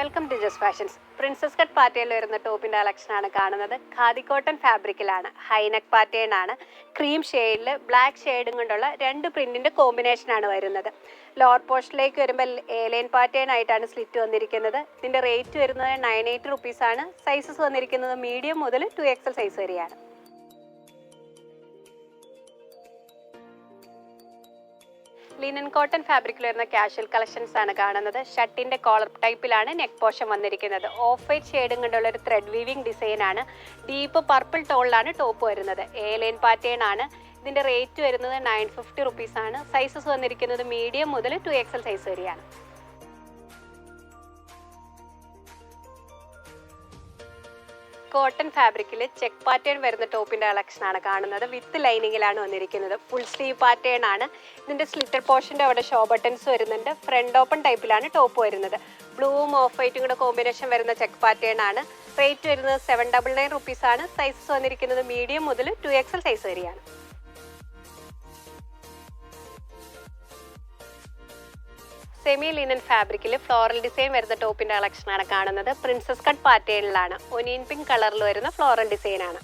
Welcome to Jas fashions princess cut pattern വരുന്ന ടോപ്പിന്റെ collection ആണ് കാണുന്നത്. ഖാദി കോട്ടൺ ഫാബ്രിക്കിലാണ്. ഹൈനെക്ക് പാറ്റേൺ ആണ്. ക്രീം ഷെയ്ഡിൽ ബ്ലാക്ക് ഷെയ്ഡും കൊണ്ടുള്ള രണ്ട് പ്രിന്റിന്റെ കോമ്പിനേഷൻ ആണ് വരുന്നത്. ലോർ പോസ്റ്റിലേക്ക് വരുമ്പോൾ ഏലൈൻ പാറ്റേൺ ആയിട്ടാണ് സ്ലിറ്റ് വന്നിരിക്കുന്നത്. ഇതിന്റെ റേറ്റ് വരുന്നത് നയൻ എയ്റ്റ് റുപ്പീസ് ആണ്. സൈസസ് വന്നിരിക്കുന്നത് മീഡിയം മുതൽ ടു എക്സൽ സൈസ് വരെയാണ്. ലിനൻ കോട്ടൺ ഫാബ്രിക്കിൽ വരുന്ന കാഷ്വൽ കളക്ഷൻസ് ആണ് കാണുന്നത്. ഷർട്ടിന്റെ കോളർ ടൈപ്പിലാണ് നെക്ക് പോഷൻ വന്നിരിക്കുന്നത്. ഓഫ് വൈറ്റ് ഷെയ്ഡും കൊണ്ടുള്ള ഒരു ത്രെഡ് വീവിംഗ് ഡിസൈൻ ആണ്. ഡീപ്പ് പർപ്പിൾ ടോളിലാണ് ടോപ്പ് വരുന്നത്. എ ലൈൻ പാറ്റേൺ ആണ്. ഇതിന്റെ റേറ്റ് വരുന്നത് നയൻ ഫിഫ്റ്റി റുപ്പീസ് ആണ്. സൈസസ് വന്നിരിക്കുന്നത് മീഡിയം മുതൽ ടു എക്സൽ സൈസ് വരെയാണ്. കോട്ടൺ ഫാബ്രിക്കിൽ ചെക്ക് പാറ്റേൺ വരുന്ന ടോപ്പിന്റെ കളക്ഷൻ ആണ് കാണുന്നത്. വിത്ത് ലൈനിങ്ങിലാണ് വന്നിരിക്കുന്നത്. ഫുൾ സ്ലീവ് പാറ്റേൺ ആണ്. ഇതിന്റെ സ്ലിറ്റർ പോർഷന്റെ അവിടെ ഷോ ബട്ടൺസ് വരുന്നുണ്ട്. ഫ്രണ്ട് ഓപ്പൺ ടൈപ്പിലാണ് ടോപ്പ് വരുന്നത്. ബ്ലൂവും ഓഫ് വൈറ്റും കൂടെ കോമ്പിനേഷൻ വരുന്ന ചെക്ക് പാറ്റേൺ ആണ്. റേറ്റ് വരുന്നത് സെവൻ ഡബിൾ നയൻ റുപ്പീസ് ആണ്. സൈസസ് വന്നിരിക്കുന്നത് മീഡിയം മുതൽ ടു എക്സൽ സൈസ് വരെയാണ്. സെമി ലിനൻ ഫാബ്രിക്കിൽ ഫ്ലോറൽ ഡിസൈൻ വരുന്ന ടോപ്പിന്റെ കളക്ഷൻ ആണ് കാണുന്നത്. പ്രിൻസസ് കട്ട് പാറ്റേണിലാണ് ഒനിയൻ പിങ്ക് കളറിൽ വരുന്ന ഫ്ലോറൽ ഡിസൈൻ ആണ്.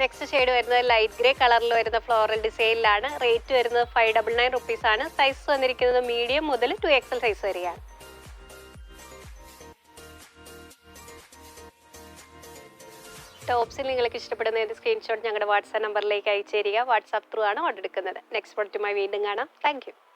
നെക്സ്റ്റ് ഷെയ്ഡ് വരുന്നത് ലൈറ്റ് ഗ്രേ കളറിൽ വരുന്ന ഫ്ലോറൽ ഡിസൈനിലാണ് റേറ്റ് വരുന്നത് ഫൈവ് ഡബിൾ നയൻ റുപ്പീസ് ആണ്. സൈസ് വന്നിരിക്കുന്നത് മീഡിയം മുതൽ ടു എക്സൽ സൈസ് വരെയാണ്. ടോപ്സിൽ നിങ്ങൾക്ക് ഇഷ്ടപ്പെടുന്ന ഏത് സ്ക്രീൻഷോട്ട് ഞങ്ങളുടെ വാട്സാപ്പ് നമ്പറിലേക്ക് അയച്ചു തരിക. വാട്സാപ്പ് ത്രൂ ആണ് ഓർഡർ എടുക്കുന്നത്. നെക്സ്റ്റ് പ്രൊഡക്റ്റുമായി വീണ്ടും കാണാം. താങ്ക്